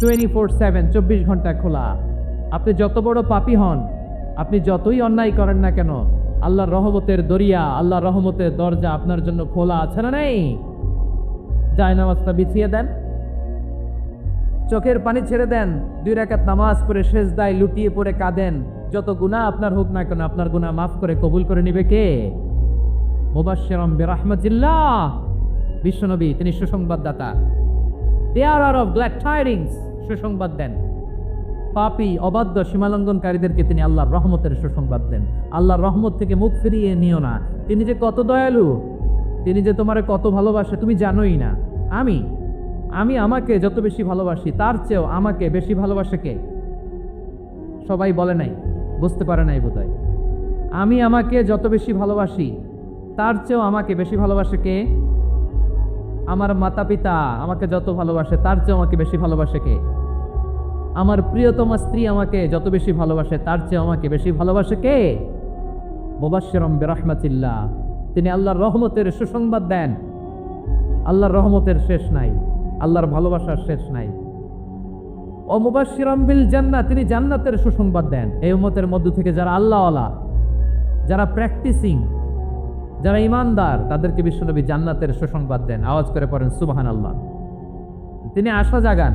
Twenty four seven চব্বিশ ঘণ্টা খোলা। আপনি যত বড় পাপী হন, আপনি যতই অন্যায় করেন না কেন, আল্লাহর রহমতের দরিয়া, আল্লাহর রহমতের দরজা আপনার জন্য খোলা আছে না নেই? যায় নামাজটা বিছিয়ে দেন। চোখের পানি ছেড়ে দেন, দুই রাকাত নামাজ পড়ে শেষ দায় লুটিয়ে পড়ে কাঁদেন। যত গুনাহ আপনার হোক না কেন, আপনার গুনাহ মাফ করে কবুল করে নিবে কে? মুবাশশিরাম বিরহমাতিল্লাহ। বিশ্বনবী, তিনি সুসংবাদদাতা। দেয়ার আর অফ গ্ল্যাড টাইরিংস সুসংবাদ দেন। পাপী, অবাধ্য, সীমালঙ্ঘনকারীদেরকে তিনি আল্লাহর রহমতের সুসংবাদ দেন। আল্লাহর রহমত থেকে মুখ ফিরিয়ে নিও না। তিনি যে কত দয়ালু, তিনি যে তোমারে কত ভালোবাসে, তুমি জানোই না। আমি আমি আমাকে যত বেশি ভালোবাসি, তার চেয়েও আমাকে বেশি ভালোবাসে কে? সবাই বলে নাই, বুঝতে পারে নাই বোধহয়। আমি আমাকে যত বেশি ভালোবাসি, তার চেয়েও আমাকে বেশি ভালোবাসে কে? আমার মাতা পিতা আমাকে যত ভালোবাসে, তার চেয়েও আমাকে বেশি ভালোবাসে কে? আমার প্রিয়তমা স্ত্রী আমাকে যত বেশি ভালোবাসে, তার চেয়ে আমাকে বেশি ভালোবাসে কে? মুবাশশিরাম বিরহমাতিল্লাহ। তিনি আল্লাহর রহমতের সুসংবাদ দেন। আল্লাহর রহমতের শেষ নাই, আল্লাহর ভালোবাসার শেষ নাই। ও মুবাশশিরাম বিল জান্নাত তিনি জান্নাতের সুসংবাদ দেন। এই উম্মতের মধ্য থেকে যারা আল্লাহওয়ালা, যারা প্র্যাকটিসিং, যারা ইমানদার, তাদেরকে বিশ্বনবী জান্নাতের সুসংবাদ দেন। আওয়াজ করে পড়েন সুবাহান আল্লাহ তিনি আশা জাগান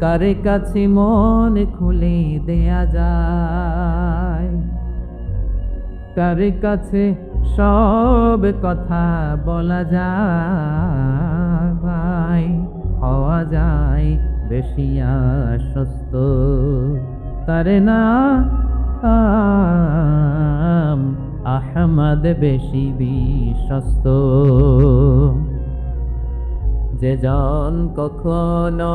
কারে কাছে মন খুলে দেয়া যায়। কার কাছে সব কথা বলা যায়, ভাই, হওয়া যায় বেশি আশ্বস্ত। তারে না আহমদ বেশি বিশ্বস্ত। যে জন কখনো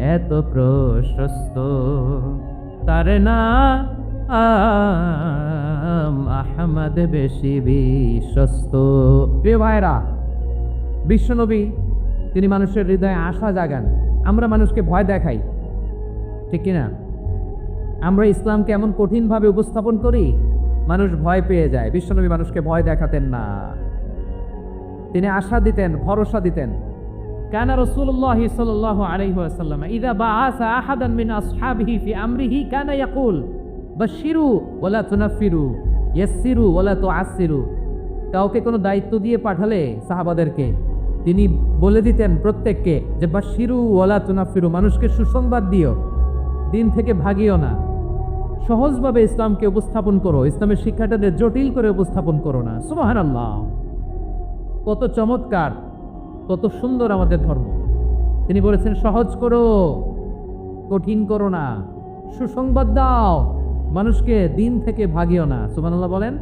এত প্রশস্ত, তার না আহমদ বেশি বিশ্বস্ত। প্রিয় ভাইরা বিশ্বনবী, তিনি মানুষের হৃদয়ে আশা জাগান। আমরা মানুষকে ভয় দেখাই, ঠিক কিনা? আমরা ইসলামকে এমন কঠিনভাবে উপস্থাপন করি, মানুষ ভয় পেয়ে যায়। বিশ্বনবী মানুষকে ভয় দেখাতেন না। তিনি আশা দিতেন, ভরসা দিতেন। কানা রাসূলুল্লাহ সাল্লাল্লাহু আলাইহি ওয়াসাল্লাম, ইযা বাআসা আহাদান মিন আসহাবিহি ফি আমরিহি কানা ইয়াকুল বাশিরু ওয়ালা তুনাফিরু ইয়াসসিরু ওয়ালা তুআসসিরু। কাউকে কোনো দায়িত্ব দিয়ে পাঠালে সাহাবাদেরকে, তিনি বলে দিতেন প্রত্যেককে যে বাশিরু ওয়ালা তুনাফিরু মানুষকে সুসংবাদ দিও, দিন থেকে ভাগিও না। সহজভাবে ইসলামকে উপস্থাপন করো, ইসলামের শিক্ষাটাদের জটিল করে উপস্থাপন করো না। সুবাহান আল্লাহ কত চমৎকার। কত সুন্দর আমাদের ধর্ম। তিনি বলেছেন, সহজ করো, কঠিন করো না। সুসংবাদ দাও। মানুষকে দিন থেকে ভাগিও না। সুমানাল্লাহ বলেন।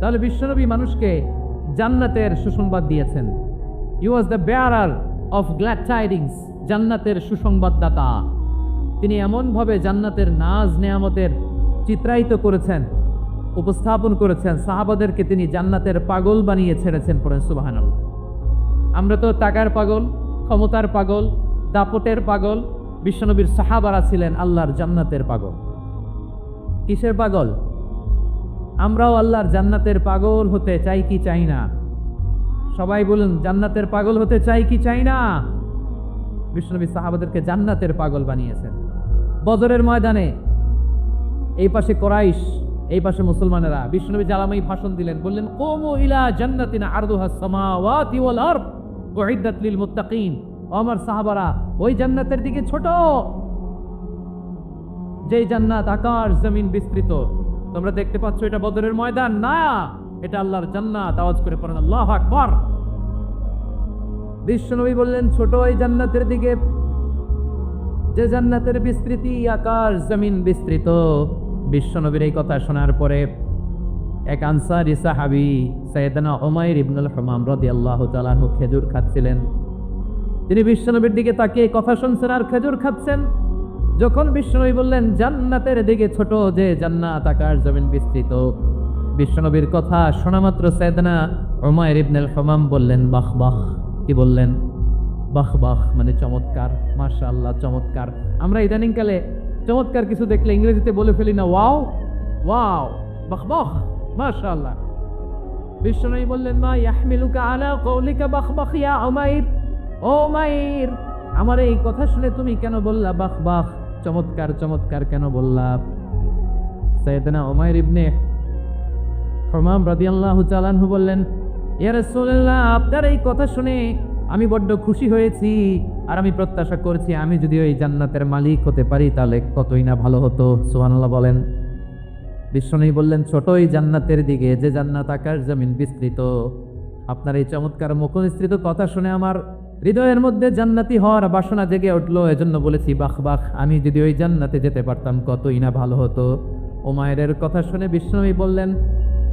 তাহলে বিশ্বনবী মানুষকে জান্নাতের সুসংবাদ দিয়েছেন। You was the bearer of glad tidings জান্নাতের সুসংবাদদাতা। তিনি এমনভাবে জান্নাতের নাজ নেয়ামতের চিত্রায়িত করেছেন, উপস্থাপন করেছেন, সাহাবাদেরকে তিনি জান্নাতের পাগল বানিয়ে ছেড়েছেন পড়েন সুবাহান আমরা তো টাকার পাগল, ক্ষমতার পাগল, দাপটের পাগল, বিশ্বনবীর সাহাবারা ছিলেন আল্লাহর জান্নাতের পাগল। কিসের পাগল? আমরাও আল্লাহর জান্নাতের পাগল হতে চাই কি চাই না? সবাই বলুন, জান্নাতের পাগল হতে চাই কি চাই না? বিষ্ণুনবী সাহাবাদেরকে জান্নাতের পাগল বানিয়েছেন। বদরের ময়দানে, এই পাশে কোরাইশ, এই পাশে মুসলমানেরা বিষ্ণুনবী জ্বালামাই ভাষণ দিলেন, বললেন, কোমো ইলা জান্নাতিনা আরদুহা সামাওয়াতি ওয়াল আরদ। উইদ্দাত লিল মুত্তাকিন আমার সাহাবারা, ওই জান্নাতের দিকে ছোট। যেই জান্নাত আকাশ জমিন বিস্তৃত। তোমরা দেখতে পাচ্ছ এটা বদরের ময়দান। না, এটা আল্লাহর জান্নাত। আওয়াজ করে পড়েন, আল্লাহ আকবার। বিশ্বনবী বললেন, ছোট ওই জান্নাতের দিকে। যে জান্নাতের বিস্তৃতি আকাশ জমিন বিস্তৃত। বিশ্বনবীর এই কথা শোনার পরে এক আনসারি সাহাবি সৈয়দনা ওমাইর ইবনুল হমাম রাদিয়াল্লাহু তাআলা খেজুর খাচ্ছিলেন। তিনি বিশ্বনবীর দিকে তাকিয়ে কথা শুনছেন আর খেজুর খাচ্ছেন। যখন বিশ্বনবী বললেন, জান্নাতের দিকে ছোট যে জান্নাত আকাশ জমিন বিস্তৃত। বিশ্বনবীর কথা শোনা মাত্র সৈয়দনা ওমাইর ইবনুল হমাম বললেন, বাহ বাহ। কি বললেন? বাহ বাহ মানে চমৎকার, মাশাআল্লাহ, চমৎকার। আমরা ইদানিংকালে চমৎকার কিছু দেখলে ইংরেজিতে বলে ফেলি না, ওয়াও ওয়াও, বাহ বাহ। মাশাআল্লাহ। বিশ্বনবী বললেন, মা ইয়াহমিলুকা আলা কওলিকা বাহ বাহ ইয়া উমাইর? ও উমাইর, আমার এই কথা শুনে তুমি কেন বললা বাহ বাহ চমৎকার চমৎকার কেন বললা? সৈয়দনা উমাইর ইবনে হমাম রাদিয়াল্লাহু তাআলাহু বললেন, ইয়া রাসূলুল্লাহ, আপনার এই কথা শুনে আমি বড্ড খুশি হয়েছি। আর আমি প্রত্যাশা করছি আমি যদি ওই জান্নাতের মালিক হতে পারি, তাহলে কতই না ভালো হতো? সুবহানাল্লাহ বলেন। বিশ্বনবী বললেন, ছোটই জান্নাতের দিকে, যে জান্নাত আকাশ জমিন বিস্তৃত। আপনার এই চমৎকার মুখনিস্তৃত কথা শুনে আমার হৃদয়ের মধ্যে জান্নাতি হওয়ার বাসনা জেগে উঠল। এজন্য বলেছি, বাহ বাহ, আমি যদি ওই জান্নাতে যেতে পারতাম, কতই না ভালো হতো। ওমায়ের কথা শুনে বিষ্ণবী বললেন,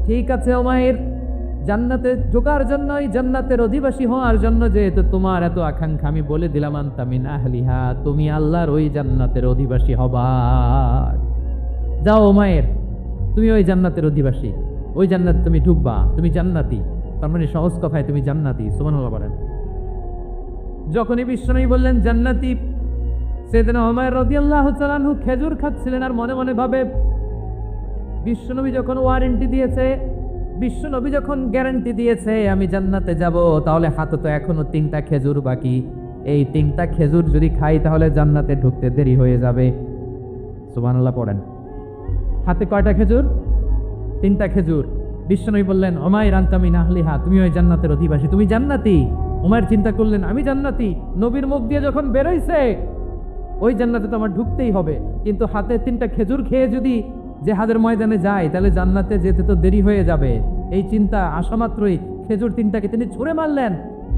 ঠিক আছে ওমায়ের, জান্নাতে ঢোকার জন্য জন্যই জান্নাতের অধিবাসী হওয়ার জন্য যেহেতু তোমার এত আকাঙ্ক্ষা, আমি বলে দিলাম আন্তামিন আহলিহা, তুমি আল্লাহর ওই জান্নাতের অধিবাসী হবা। যাও ওমায়ের তুমি ওই জান্নাতের অধিবাসী। ওই জান্নাত তুমি ঢুকবা, তুমি জান্নাতি। তার মানে সহজ কথায় তুমি জান্নাতি সুমান বলেন। যখনই বিশ্বনবী বললেন, জান্নাতি সেদিন ওমায়ের রদিয়াল্লাহ চালানহু খেজুর খাচ্ছিলেন আর মনে মনে ভাবে, বিশ্বনবী যখন ওয়ারেন্টি দিয়েছে, বিশ্বনবী যখন গ্যারান্টি দিয়েছে, আমি জান্নাতে যাব, তাহলে হাতে তো এখনও তিনটা খেজুর বাকি। এই তিনটা খেজুর যদি খাই, তাহলে জান্নাতে ঢুকতে দেরি হয়ে যাবে। সুবহানাল্লাহ পড়েন। হাতে কয়টা খেজুর? তিনটা খেজুর। বিশ্বনবী বললেন, ওমাই রান্তামি নাহলিহা তুমি ওই জান্নাতের অধিবাসী, তুমি জান্নাতি? ওমায়ের চিন্তা করলেন, আমি জান্নাতি। নবীর মুখ দিয়ে যখন বেরোইছে, ওই জান্নাতে তো আমার ঢুকতেই হবে। কিন্তু হাতে তিনটা খেজুর খেয়ে যদি জেহাদের ময়দানে যায়, তাহলে জান্নাতে যেতে তো দেরি হয়ে যাবে। এই চিন্তা আসা মাত্রই খেজুর তিনটাকে তিনি ছুঁড়ে মারলেন।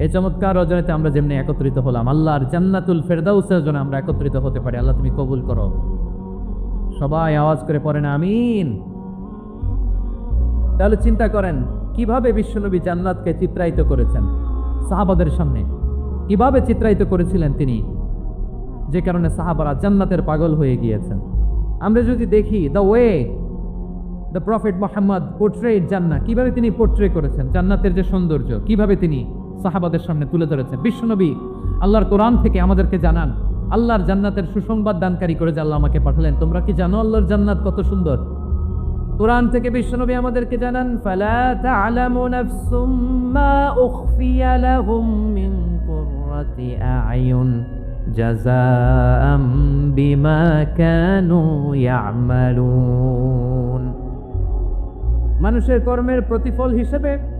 এই চমৎকার রজনীতে আমরা যেমনি একত্রিত হলাম, আল্লাহর জান্নাতুল ফেরদাউসের জন্য আমরা একত্রিত হতে পারি। আল্লাহ, তুমি কবুল করো। সবাই আওয়াজ করে পড়েন, আমিন। তাহলে চিন্তা করেন, কীভাবে বিশ্বনবী জান্নাতকে চিত্রায়িত করেছেন? সাহাবাদের সামনে। কীভাবে চিত্রায়িত করেছিলেন তিনি? যে কারণে সাহাবারা জান্নাতের পাগল হয়ে গিয়েছেন। আমরা যদি দেখি the way the prophet Mohammad portrait জান্না কীভাবে তিনি পোর্ট্রে করেছেন? জান্নাতের যে সৌন্দর্য, কীভাবে তিনি সাহাবাদের সামনে তুলে ধরেছেন বিশ্বনবী আল্লাহর কোরআন থেকে আমাদেরকে জানান, আল্লাহর জান্নাতের সুসংবাদ দানকারী করে যে আল্লাহ আমাকে পাঠালেন। তোমরা কি জানো আল্লাহর জান্নাত কত সুন্দর? কোরআন থেকে বিশ্বনবী আমাদেরকে জানান বিমা মানুষের কর্মের প্রতিফল হিসেবে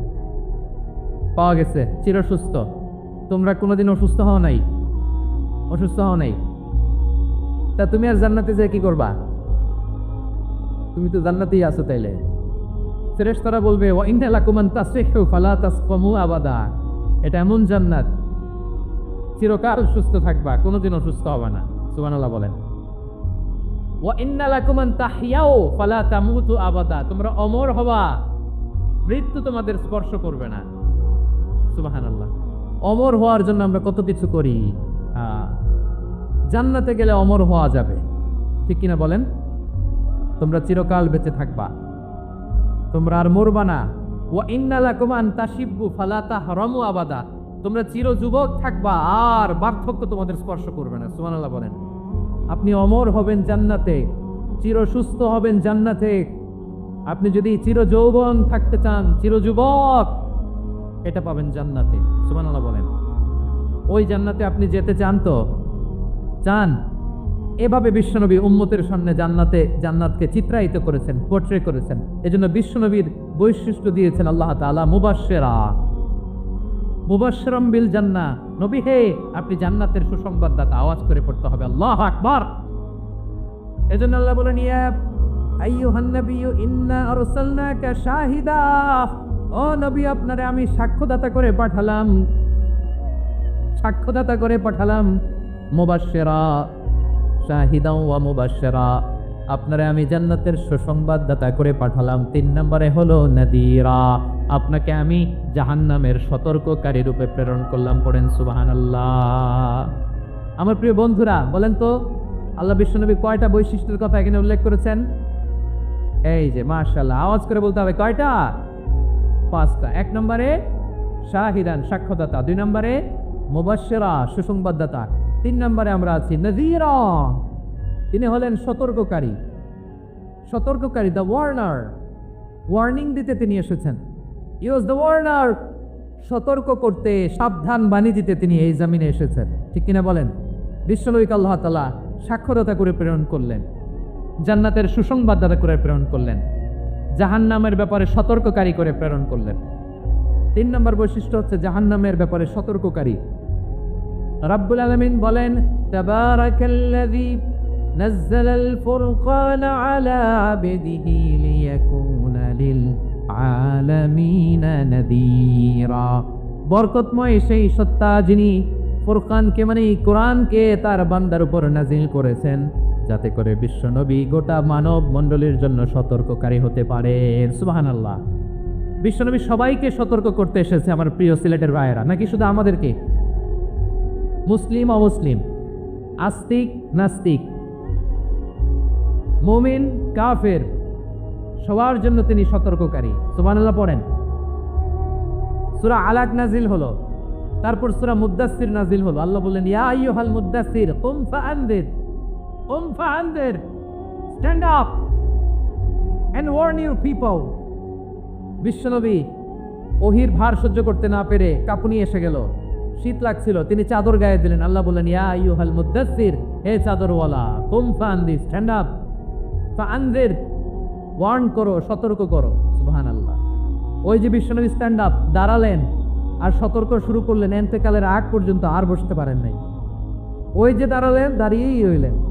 পাওয়া গেছে চিরসুস্থ তোমরা কোনোদিন অসুস্থ হও নাই। অসুস্থ হও নাই। তা তুমি আর জান্নাতে যে কি করবা? তুমি তো জান্নাতেই আছো তাইলে। ফেরেশতারা বলবে তাসিহু ফালা তাসকামু আবাদা। এটা এমন জান্নাত। চিরকাল সুস্থ থাকবা, কোনোদিন অসুস্থ হবে না। সুবহানাল্লাহ বলেন। ওয়া ইন্না লাকুম আন তাহইয়াও ফালা তামুতু আবাদা। তোমরা অমর হবা। মৃত্যু তোমাদের স্পর্শ করবে না। সুবহানাল্লাহ। অমর হওয়ার জন্য আমরা কত কিছু করি? জান্নাতে গেলে অমর হওয়া যাবে। ঠিক কিনা বলেন? তোমরা চিরকাল বেঁচে থাকবা। তোমরা আর মরবা না। ওয়া ইন্নালাকুম আন তাশিব্বু ফালা তাহরামু আবাদা। তোমরা চির যুবক থাকবা, আর বার্ধক্য তোমাদের স্পর্শ করবে না। সুবহানাল্লাহ বলেন। আপনি অমর হবেন জান্নাতে, চির সুস্থ হবেন জান্নাতে। আপনি যদি চির যৌবন থাকতে চান, চির যুবক এটা পাবেন জান্নাতে। সুবহানাল্লাহ বলেন। ওই জান্নাতে আপনি যেতে চান তো? চান? এভাবে বিশ্বনবী উম্মতের সামনে জান্নাতে, জান্নাতকে চিত্রায়িত করেছেন পোর্ট্রে করেছেন। এজন্য বিশ্বনবীর বৈশিষ্ট্য দিয়েছেন আল্লাহ তাআলা মুবাশশিরা। মুবাশশিরাম বিল জান্না নবী হে, আপনি জান্নাতের সুসংবাদদাতা আওয়াজ করে পড়তে হবে। আল্লাহ আকবার। এজন্য আল্লাহ বলেন, ইয়া আইয়ুহান নাবিয়্যু, ইন্না আরসালনাকা শাহিদা। ও নবী, আপনারে আমি সাক্ষ্যদাতা করে পাঠালাম। সাক্ষ্যদাতা করে পাঠালাম। মুবাশশিরা শাহিদা ওয়া আপনারে আমি জান্নাতের সুসংবাদদাতা করে পাঠালাম। তিন নম্বরে হলো নাদিরা। আপনাকে আমি জাহান্নামের সতর্ককারী রূপে প্রেরণ করলাম। পড়েন সুবহানাল্লাহ। আমার প্রিয় বন্ধুরা, বলেন তো, আল্লাহ বিশ্বনবী কয়টা বৈশিষ্ট্যের কথা এখানে উল্লেখ করেছেন? এই যে, মাশাআল্লাহ, আওয়াজ করে বলতে হবে, কয়টা? পাঁচটা। এক নম্বরে শাহিদান, সাক্ষ্যদাতা। দুই নম্বরে মুবাশশিরা, সুসংবাদদাতা। তিন নম্বরে আমরা আছি নজিরা। তিনি হলেন সতর্ককারী। সতর্ককারী দ্য ওয়ার্নার ওয়ার্নিং দিতে তিনি এসেছেন। ইউজ দ্য ওয়ার্নার সতর্ক করতে, সাবধান বাণী দিতে তিনি এই জামিনে এসেছেন। ঠিক কিনা বলেন? বিশ্বনবিক আল্লাহ তালা সাক্ষরতা করে প্রেরণ করলেন। জান্নাতের সুসংবাদদাতা করে প্রেরণ করলেন। জাহান্নামের ব্যাপারে সতর্ককারী করে প্রেরণ করলেন তিন নম্বর বৈশিষ্ট্য হচ্ছে জাহান্নামের ব্যাপারে সতর্ককারী রাব্বুল আলামিন বলেন তাবারাকাল্লাযী نزل الفرقان على عبده ليكون للعالمين نذيرا বরকতময় সেই সত্তা যিনি ফুরকানকে মানে কোরআনকে তার বান্দার উপর নাজিল করেছেন যাতে করে বিশ্বনবী গোটা মানব মণ্ডলীর জন্য সতর্ককারী হতে পারেন সুবাহান আল্লাহ বিশ্বনবী সবাইকে সতর্ক করতে এসেছে আমার প্রিয় সিলেটের ভাইয়েরা। নাকি শুধু আমাদেরকে? মুসলিম, অমুসলিম? আস্তিক, নাস্তিক? মুমিন, কাফের? সবার জন্য তিনি সতর্ককারী। সুবহানাল্লাহ পড়েন। সুরা আলাক নাজিল হলো। তারপর সুরা মুদ্দাসসির নাজিল হলো। আল্লাহ বললেন, ইয়া আইয়ুহাল মুদ্দাসসির কুম ফাআনদির। ফাআনদির stand up and warn your people বিশ্বনবী, ওহির ভার সহ্য করতে না পেরে কাঁপুনি এসে গেল। শীত লাগছিল, তিনি চাদর গায়ে দিলেন। আল্লাহ বললেন, ইয়া আইয়ুহাল মুদ্দাসসির হে চাদরওয়ালা, কুম ফাআনদির স্ট্যান্ড আপ ফাআনদির ওয়ার্ন করো, সতর্ক করো। সুবহানাল্লাহ। ওই যে বিশ্বনবী স্ট্যান্ড আপ দাঁড়ালেন আর সতর্ক শুরু করলেন। এন্তেকালের আগ পর্যন্ত আর বসতে পারেন নাই। ওই যে দাঁড়ালেন, দাঁড়িয়েই রইলেন।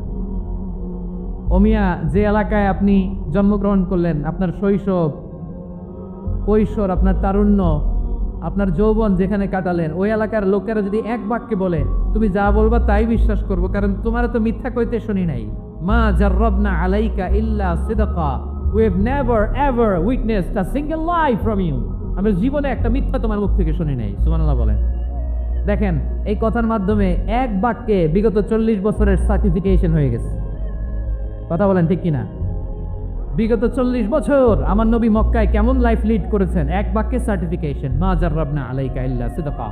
ওমিয়া যে এলাকায় আপনি জন্মগ্রহণ করলেন, আপনার শৈশব, কৈশোর, আপনার তারুণ্য, আপনার যৌবন যেখানে কাটালেন, ওই এলাকার লোকেরা যদি এক বাক্যে বলে, তুমি যা বলবা তাই বিশ্বাস করব, কারণ তোমার তো মিথ্যা কইতে শুনি নাই। মা জাররবনা আলাইকা ইল্লা সিদকা। We have never ever witnessed a single lie from you আমি জীবনে একটা মিথ্যা তোমার মুখ থেকে শুনি নাই। সুবহানাল্লাহ বলেন। দেখেন, এই কথার মাধ্যমে এক বাক্যে বিগত চল্লিশ বছরের সার্টিফিকেশন হয়ে গেছে। কথা বলেন ঠিক কিনা? বিগত চল্লিশ বছর আমার নবী মক্কায় কেমন লাইফ লিড করেছেন? এক বাক্যে সার্টিফিকেশন মা জাররাবনা আলাইকা ইল্লা সিদকা।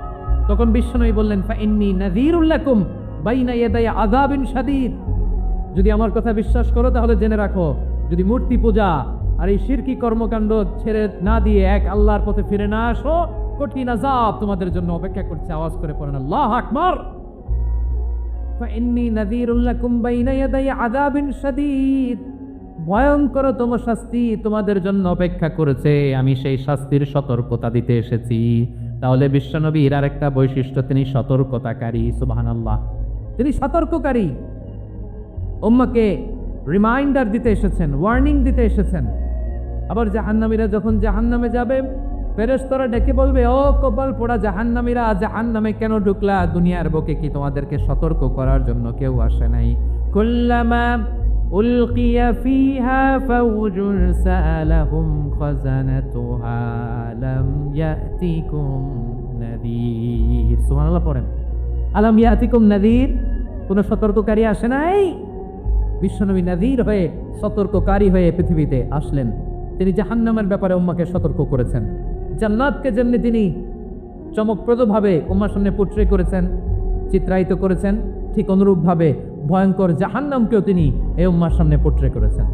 তখন বিশ্বনবী বললেন, ফা ইন্নী নাযীরুল লাকুম বাইনা ইয়াদাই আযাবিন শাদীদ। যদি আমার কথা বিশ্বাস করো, তাহলে জেনে রাখো, যদি মূর্তি পূজা আর এই শিরকি কর্মকাণ্ড ছেড়ে না দিয়ে এক আল্লাহর পথে ফিরে না আসো, কঠিন আযাব তোমাদের জন্য অপেক্ষা করছে। আওয়াজ করে পড়েন, আল্লাহ আকবার! فإني نذير لكم بين يدي عذاب شديد ভয়ঙ্কর তম শাস্তি তোমাদের জন্য অপেক্ষা করেছে আমি সেই শাস্তির সতর্কতা দিতে এসেছি তাহলে বিশ্বনবীর আর একটা বৈশিষ্ট্য তিনি সতর্কতাকারী সুবহানাল্লাহ তিনি সতর্ককারী উম্মাকে রিমাইন্ডার দিতে এসেছেন ওয়ার্নিং দিতে এসেছেন আবার জাহান্নামীরা যখন জাহান্নামে যাবে ফেরেশতারা ডেকে বলবে, ও কপাল পোড়া জাহান্নামীরা জাহান্নামে কেন ঢুকলা? দুনিয়ার বুকে কি তোমাদেরকে সতর্ক করার জন্য কেউ আসে নাই? কুল্লামা উলকিয়া ফিহা ফাউজুন সালাহুম খাজানাতুহা লাম ইয়াতিকুম নাযীর সুবহানাল্লাহ পড়েন। আলাম ইয়াতিকুম নাযীর কোনো সতর্ককারী আসে নাই? বিশ্বনবী নাযীর হয়ে সতর্ককারী হয়ে পৃথিবীতে আসলেন। তিনি জাহান্নামের ব্যাপারে উম্মাকে সতর্ক করেছেন। জান্নাতকে যেমনি তিনি চমকপ্রদভাবে উম্মার সামনে পোট্রে করেছেন, চিত্রায়িত করেছেন, ঠিক অনুরূপভাবে ভয়ঙ্কর জাহান্নামকেও তিনি এই উম্মার সামনে পোট্রে করেছেন।